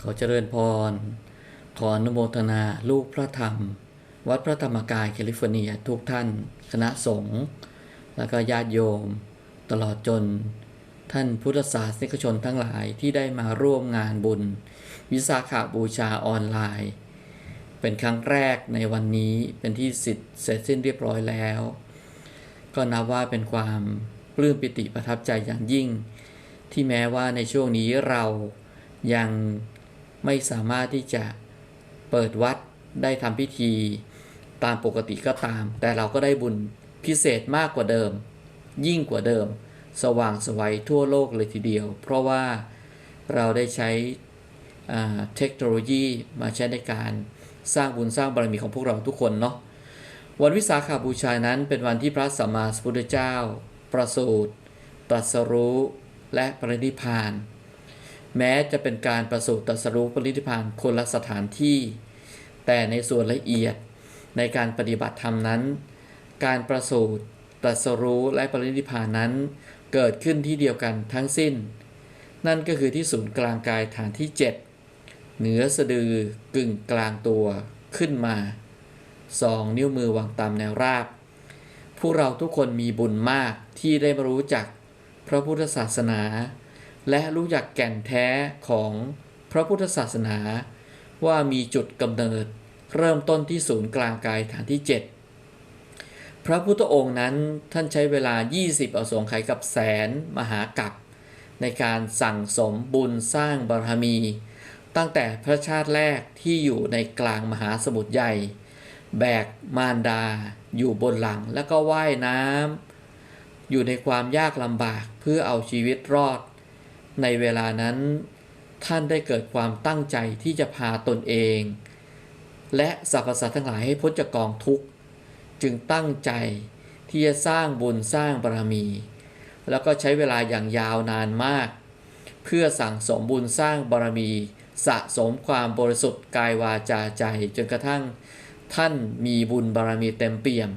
ขอเจริญพร ขออนุโมทนาลูกพระธรรม วัดพระธรรมกายแคลิฟอร์เนียทุกท่าน คณะสงฆ์และก็ญาติโยม ตลอดจน ท่านพุทธศาสนิกชนทั้งหลายที่ได้มาร่วมงานบุญ วิสาขาบูชาออนไลน์ เป็นครั้งแรกในวันนี้เป็นที่สิทธิ์เสร็จสิ้นเรียบร้อยแล้ว ก็นับว่าเป็นความปลื้มปิติประทับใจอย่างยิ่ง ที่แม้ว่าในช่วงนี้เรายัง ไม่สามารถที่จะเปิดวัดได้ทำพิธีตามปกติก็ตาม แต่เราก็ได้บุญพิเศษมากกว่าเดิม ยิ่งกว่าเดิม สว่างสวัยทั่วโลกเลยทีเดียว เพราะว่าเราได้ใช้เทคโนโลยีมาใช้ในการสร้างบุญสร้างบารมีของพวกเราทุกคนเนาะวันวิสาขาบูชานั้นเป็นวันที่พระสัมมาสัมพุทธเจ้า ประสูติตรัสรู้ และปรินิพพาน แม้จะเป็นการประสูติตรัสรู้ปรินิพานคนละสถานที่ แต่ในส่วนละเอียดในการปฏิบัติธรรมนั้น การประสูติตรัสรู้และปรินิพานนั้น เกิดขึ้นที่เดียวกันทั้งสิ้น นั่นก็คือที่ศูนย์กลางกายฐานที่ 7 เหนือสะดือกึ่งกลางตัวขึ้นมาสองนิ้วมือวางตามแนวราบพวกเราทุกคนมีบุญมากที่ได้มารู้จักพระพุทธศาสนา และรู้จักแก่นแท้ของพระพุทธศาสนา ว่ามีจุดกำเนิดเริ่มต้นที่ศูนย์กลางกายฐานที่ 7 พระพุทธองค์นั้นท่านใช้เวลา 20 อสงไขยกับแสนมหากัปในการสั่งสมบุญสร้างบารมี ตั้งแต่พระชาติแรกที่อยู่ในกลางมหาสมุทรใหญ่ แบกมารดา อยู่บนหลังแล้วก็ว่ายน้ำอยู่ในความยากลำบากเพื่อเอาชีวิตรอด ในเวลานั้น ท่านได้เกิดความตั้งใจที่จะพาตนเอง และสรรพสัตว์ทั้งหลายให้พ้นจากกองทุกข์ จึงตั้งใจที่จะสร้างบุญสร้างบารมี แล้วก็ใช้เวลาอย่างยาวนานมาก เพื่อสั่งสมบุญสร้างบารมี สะสมความบริสุทธิ์กายวาจาใจ จนกระทั่งท่านมีบุญบารมีเต็มเปี่ยม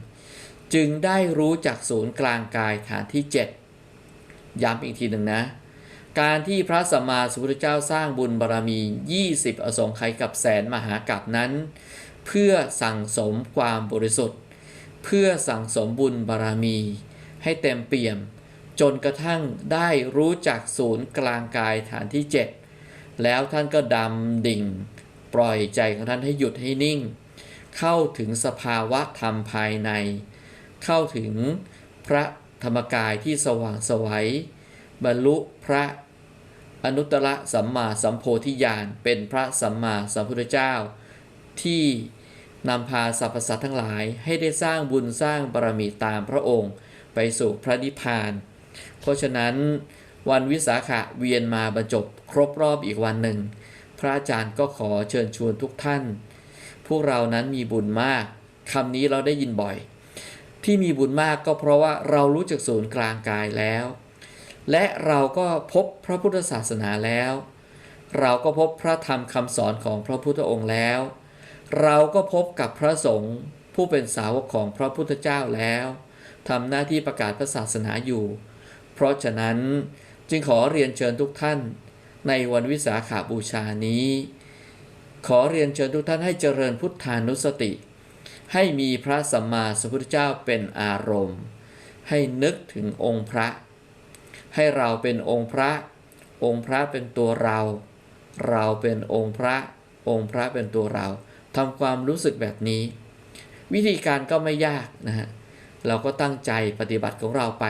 จึงได้รู้จักศูนย์กลางกายฐานที่ 7 ย้ำอีกทีหนึ่งนะ การที่พระสัมมาสัมพุทธเจ้าสร้างบุญบารมี 20 อสงไขยกับแสนมหากัปนั้น เพื่อสั่งสมความบริสุทธิ์ เพื่อสั่งสมบุญบารมี ให้เต็มเปี่ยม จนกระทั่งได้รู้จักศูนย์กลางกายฐานที่ 7 แล้วท่านก็ดำดิ่ง ปล่อยใจของท่านให้หยุดให้นิ่ง เข้าถึงสภาวะธรรมภายใน เข้าถึงพระธรรมกายที่สว่างไสวัยบรรลุพระ อนุตตรสัมมาสัมโพธิญาณเป็นพระสัมมาสัมพุทธเจ้า ที่นำพาสรรพสัตว์ทั้งหลายให้ได้สร้างบุญสร้างบารมีตามพระองค์ ไปสู่พระนิพพาน เพราะฉะนั้นวันวิสาขะเวียนมาบรรจบครบรอบอีกวันหนึ่ง พระอาจารย์ก็ขอเชิญชวนทุกท่าน พวกเรานั้นมีบุญมากคำนี้เราได้ยินบ่อย ที่มีบุญมากก็เพราะว่าเรารู้จักศูนย์กลางกายแล้ว และเราก็พบพระพุทธศาสนาแล้ว เราก็พบพระธรรมคำสอนของพระพุทธองค์แล้ว เราก็พบกับพระสงฆ์ผู้เป็นสาวกของพระพุทธเจ้าแล้วทำหน้าที่ประกาศพระศาสนาอยู่ เพราะฉะนั้นจึงขอเรียนเชิญทุกท่าน ในวันวิสาขาบูชานี้ ขอเรียนเชิญทุกท่านให้เจริญพุทธานุสติ ให้มีพระสัมมาสัมพุทธเจ้าเป็นอารมณ์ ให้นึกถึงองค์พระ ให้เราเป็นองค์พระ องค์พระเป็นตัวเรา เราเป็นองค์พระ องค์พระเป็นตัวเราทำความรู้สึกแบบนี้ วิธีการก็ไม่ยากนะฮะเราก็ตั้งใจปฏิบัติของเราไป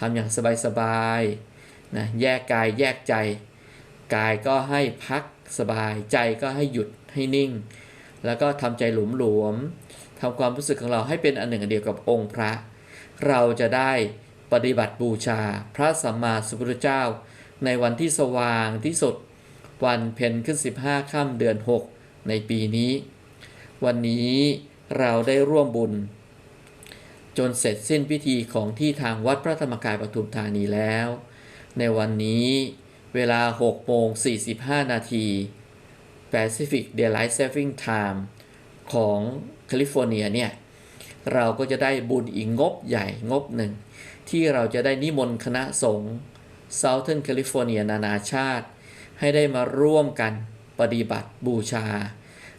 ทำอย่างสบายๆนะแยกกายแยกใจ กายก็ให้พักสบายใจก็ให้หยุดให้นิ่ง แล้วก็ทำใจหลุมหลวมทำความรู้สึกของเราให้เป็นอันหนึ่งอันเดียวกับองค์พระ เราจะได้ ปฏิบัติบูชาพระสัมมาสัมพุทธเจ้า ในวันที่สว่างที่สุด วันเพ็ญขึ้น 15ค่ำเดือน 6 ในปีนี้ วันนี้เราได้ร่วมบุญ จนเสร็จสิ้นพิธีของที่ทางวัดพระธรรมกายปทุมธานีแล้ว ในวันนี้เวลา6โมง45 นาที Pacific Daylight Saving Time ของแคลิฟอร์เนียเนี่ย เราก็จะได้บุญอีกงบใหญ่งบหนึ่ง ที่เราจะได้นิมนต์คณะสงฆ์ Southern California นานาชาติ ให้ได้มาร่วมกันปฏิบัติบูชา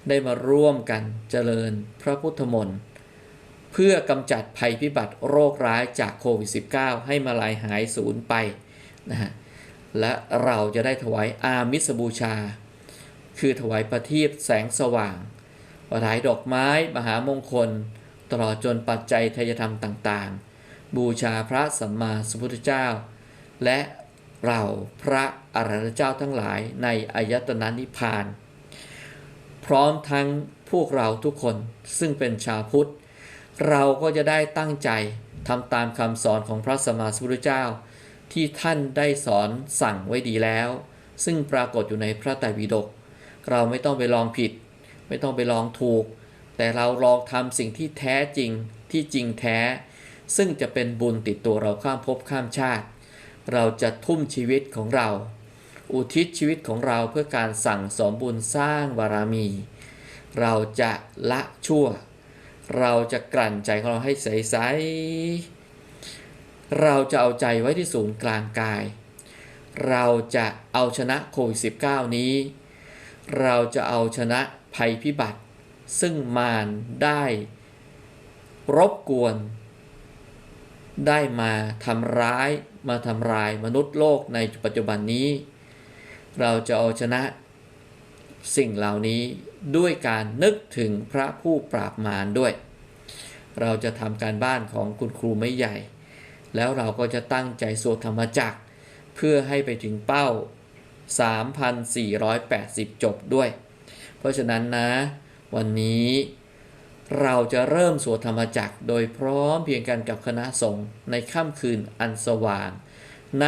ได้มาร่วมกันเจริญพระพุทธมนต์เพื่อกำจัดภัยพิบัติโรคร้ายจากโควิด -19 ให้มาลายหายสูญไปนะฮะและเราจะได้ถวายอามิสบูชา คือถวายประทีปแสงสว่างถวายดอกไม้ มหามงคล ตลอดจนปัจจัยทายธรรมต่าง บูชาพระสัมมาสัมพุทธเจ้า และเราพระอรหันตเจ้าทั้งหลายในอายตนะนิพพาน พร้อมทั้งพวกเราทุกคนซึ่งเป็นชาวพุทธ เราก็จะได้ตั้งใจทำตามคำสอนของพระสัมมาสัมพุทธเจ้า ที่ท่านได้สอนสั่งไว้ดีแล้ว ซึ่งปรากฏอยู่ในพระไตรปิฎกเราไม่ต้องไปลองผิด ไม่ต้องไปลองถูก แต่เราลองทำสิ่งที่แท้จริงที่จริงแท้ ซึ่งจะเป็นบุญติดตัวเราข้ามภพข้ามชาติ เราจะทุ่มชีวิตของเรา อุทิศชีวิตของเราเพื่อการสั่งสมบุญสร้างบารมี เราจะละชั่ว เราจะกลั่นใจของเราให้ใสๆเราจะเอาใจไว้ที่ศูนย์กลางกาย เราจะเอาชนะโควิด -19 นี้ เราจะเอาชนะภัยพิบัติ ซึ่งมารได้ รบกวน ได้มาทำร้ายมาทำลายมนุษย์โลกในปัจจุบันนี้ เราจะเอาชนะสิ่งเหล่านี้ด้วยการนึกถึงพระผู้ปราบมารด้วย เราจะทำการบ้านของคุณครูไม่ใหญ่ แล้วเราก็จะตั้งใจสวดธรรมจักร เพื่อให้ไปถึงเป้า 3,480 จบด้วย เพราะฉะนั้นนะ วันนี้ เราจะเริ่มสวดธรรมจักรโดยพร้อมเพียงกันกับคณะสงฆ์ในค่ำคืนอันสว่าง ณ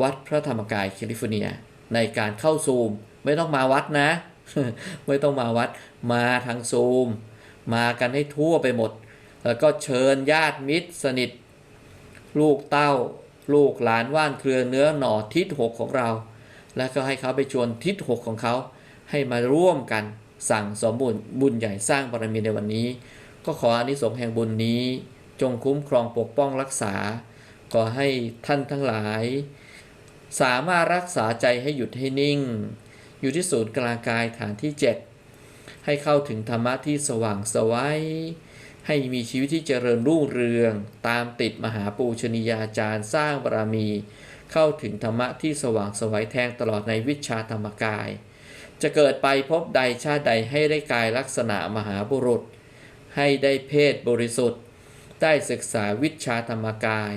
วัดพระธรรมกายแคลิฟอร์เนีย ในการเข้าซูม ไม่ต้องมาวัดนะ ไม่ต้องมาวัดมาทางซูม มากันให้ทั่วไปหมด แล้วก็เชิญญาติมิตรสนิท ลูกเต้า ลูกหลานว่านเครือเนื้อหน่อทิศหกของเรา แล้วก็ให้เขาไปชวนทิศหกของเขาให้มาร่วมกัน สั่งสมบุญบุญใหญ่สร้างบารมีในวันนี้ ก็ขออานิสงส์แห่งบุญนี้ จงคุ้มครองปกป้องรักษา ขอให้ท่านทั้งหลาย สามารถรักษาใจให้หยุดให้นิ่ง อยู่ที่ศูนย์กลางกายฐานที่ 7 ให้เข้าถึงธรรมะที่สว่างสวัยให้มีชีวิตที่เจริญรุ่งเรือง ตามติดมหาปูชนียาจารย์สร้างบารมี เข้าถึงธรรมะที่สว่างสวัยแทงตลอดในวิชาธรรมกาย จะเกิดไปพบใดชาติใดให้ได้กายลักษณะมหาบุรุษ ให้ได้เพศบริสุทธิ์ ได้ศึกษาวิชาธรรมกาย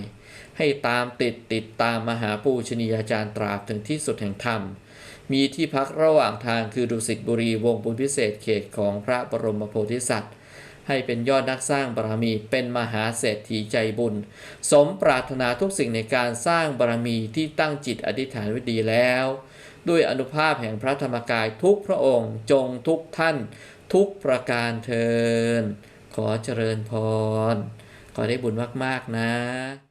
ให้ตามติดติดตามมหาปูชนียาจารย์ตราบถึงที่สุดแห่งธรรม มีที่พักระหว่างทางคือดุสิตบุรีวงบุญพิเศษเขตของพระบรมโพธิสัตว์ ให้เป็นยอดนักสร้างบารมีเป็นมหาเศรษฐีใจบุญ สมปรารถนาทุกสิ่งในการสร้างบารมีที่ตั้งจิตอธิษฐานไว้ดีแล้ว ด้วยอนุภาพแห่งพระธรรมกายทุกพระองค์จงทุกท่าน ทุกประการเทินขอเจริญพร ขอได้บุญมาก ๆ นะ